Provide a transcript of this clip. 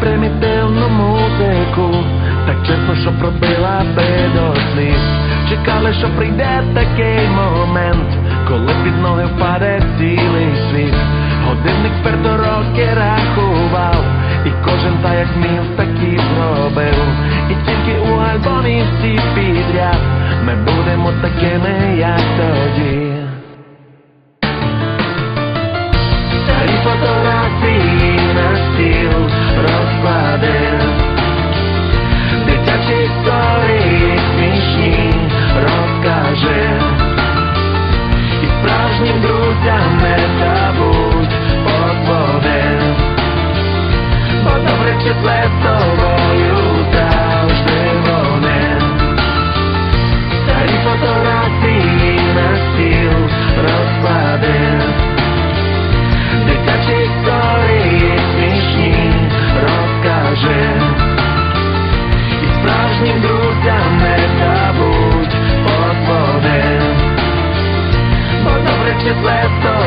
Примітивну музику Так чесно, що пробила би до сліз Чекали, що прийде такий момент Коли під ноги впаде цілий світ. Годинник вперто роки рахував І кожен та як міг, так і зробив. І тільки у альбомі всі підряд Ми будемо такими тягне та будь поклонен, бо добре числе. just let left